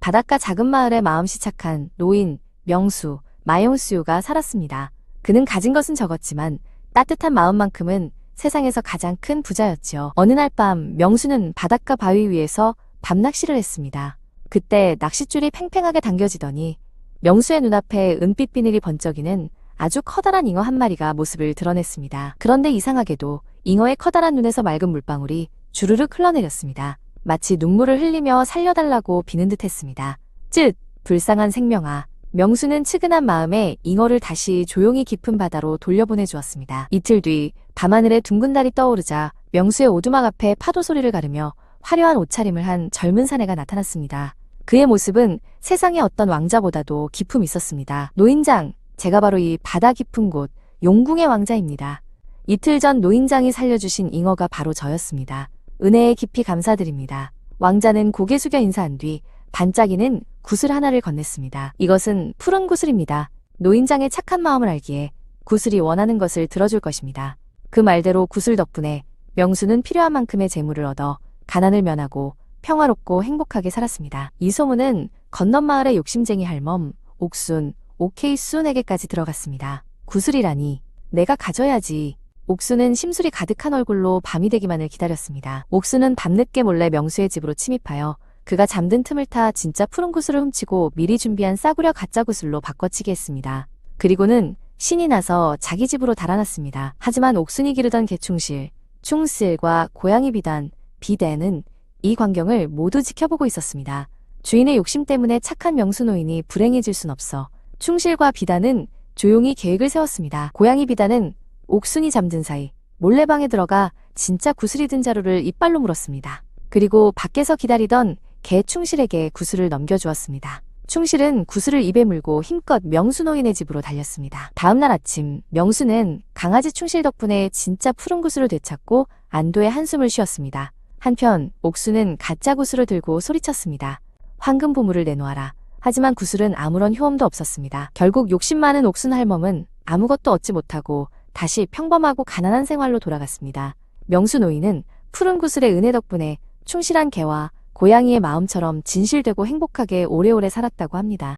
바닷가 작은 마을에 마음씨 착한 노인, 명수, 마용수유가 살았습니다. 그는 가진 것은 적었지만 따뜻한 마음만큼은 세상에서 가장 큰 부자였지요. 어느 날 밤 명수는 바닷가 바위 위에서 밤낚시를 했습니다. 그때 낚싯줄이 팽팽하게 당겨지더니 명수의 눈앞에 은빛 비늘이 번쩍이는 아주 커다란 잉어 한 마리가 모습을 드러냈습니다. 그런데 이상하게도 잉어의 커다란 눈에서 맑은 물방울이 주르륵 흘러내렸습니다. 마치 눈물을 흘리며 살려달라고 비는 듯 했습니다. 쯧! 불쌍한 생명아. 명수는 측은한 마음에 잉어를 다시 조용히 깊은 바다로 돌려보내 주었습니다. 이틀 뒤 밤하늘에 둥근 달이 떠오르자 명수의 오두막 앞에 파도 소리를 가르며 화려한 옷차림을 한 젊은 사내가 나타났습니다. 그의 모습은 세상의 어떤 왕자보다도 기품 있었습니다. 노인장, 제가 바로 이 바다 깊은 곳 용궁의 왕자입니다. 이틀 전 노인장이 살려주신 잉어가 바로 저였습니다. 은혜에 깊이 감사드립니다. 왕자는 고개 숙여 인사한 뒤 반짝이는 구슬 하나를 건넸습니다. 이것은 푸른 구슬입니다. 노인장의 착한 마음을 알기에 구슬이 원하는 것을 들어줄 것입니다. 그 말대로 구슬 덕분에 명수는 필요한 만큼의 재물을 얻어 가난을 면하고 평화롭고 행복하게 살았습니다. 이 소문은 건넌 마을의 욕심쟁이 할멈, 옥순, 오케이 순에게까지 들어갔습니다. 구슬이라니, 내가 가져야지. 옥수는 심술이 가득한 얼굴로 밤이 되기만을 기다렸습니다. 옥수는 밤늦게 몰래 명수의 집으로 침입하여 그가 잠든 틈을 타 진짜 푸른 구슬을 훔치고 미리 준비한 싸구려 가짜 구슬로 바꿔치기 했습니다. 그리고는 신이 나서 자기 집으로 달아났습니다. 하지만 옥순이 기르던 개충실, 충실과 고양이 비단, 비대는 이 광경을 모두 지켜보고 있었습니다. 주인의 욕심 때문에 착한 명수 노인이 불행해질 순 없어 충실과 비단은 조용히 계획을 세웠습니다. 고양이 비단은 옥순이 잠든 사이 몰래 방에 들어가 진짜 구슬이 든 자루를 이빨로 물었습니다. 그리고 밖에서 기다리던 개 충실에게 구슬을 넘겨주었습니다. 충실은 구슬을 입에 물고 힘껏 명수 노인의 집으로 달렸습니다. 다음날 아침 명수는 강아지 충실 덕분에 진짜 푸른 구슬을 되찾고 안도의 한숨을 쉬었습니다. 한편 옥수는 가짜 구슬을 들고 소리쳤습니다. 황금 보물을 내놓아라. 하지만 구슬은 아무런 효험도 없었습니다. 결국 욕심 많은 옥순 할멈은 아무것도 얻지 못하고 다시 평범하고 가난한 생활로 돌아갔습니다. 명수 노인은 푸른 구슬의 은혜 덕분에 충실한 개와 고양이의 마음처럼 진실되고 행복하게 오래오래 살았다고 합니다.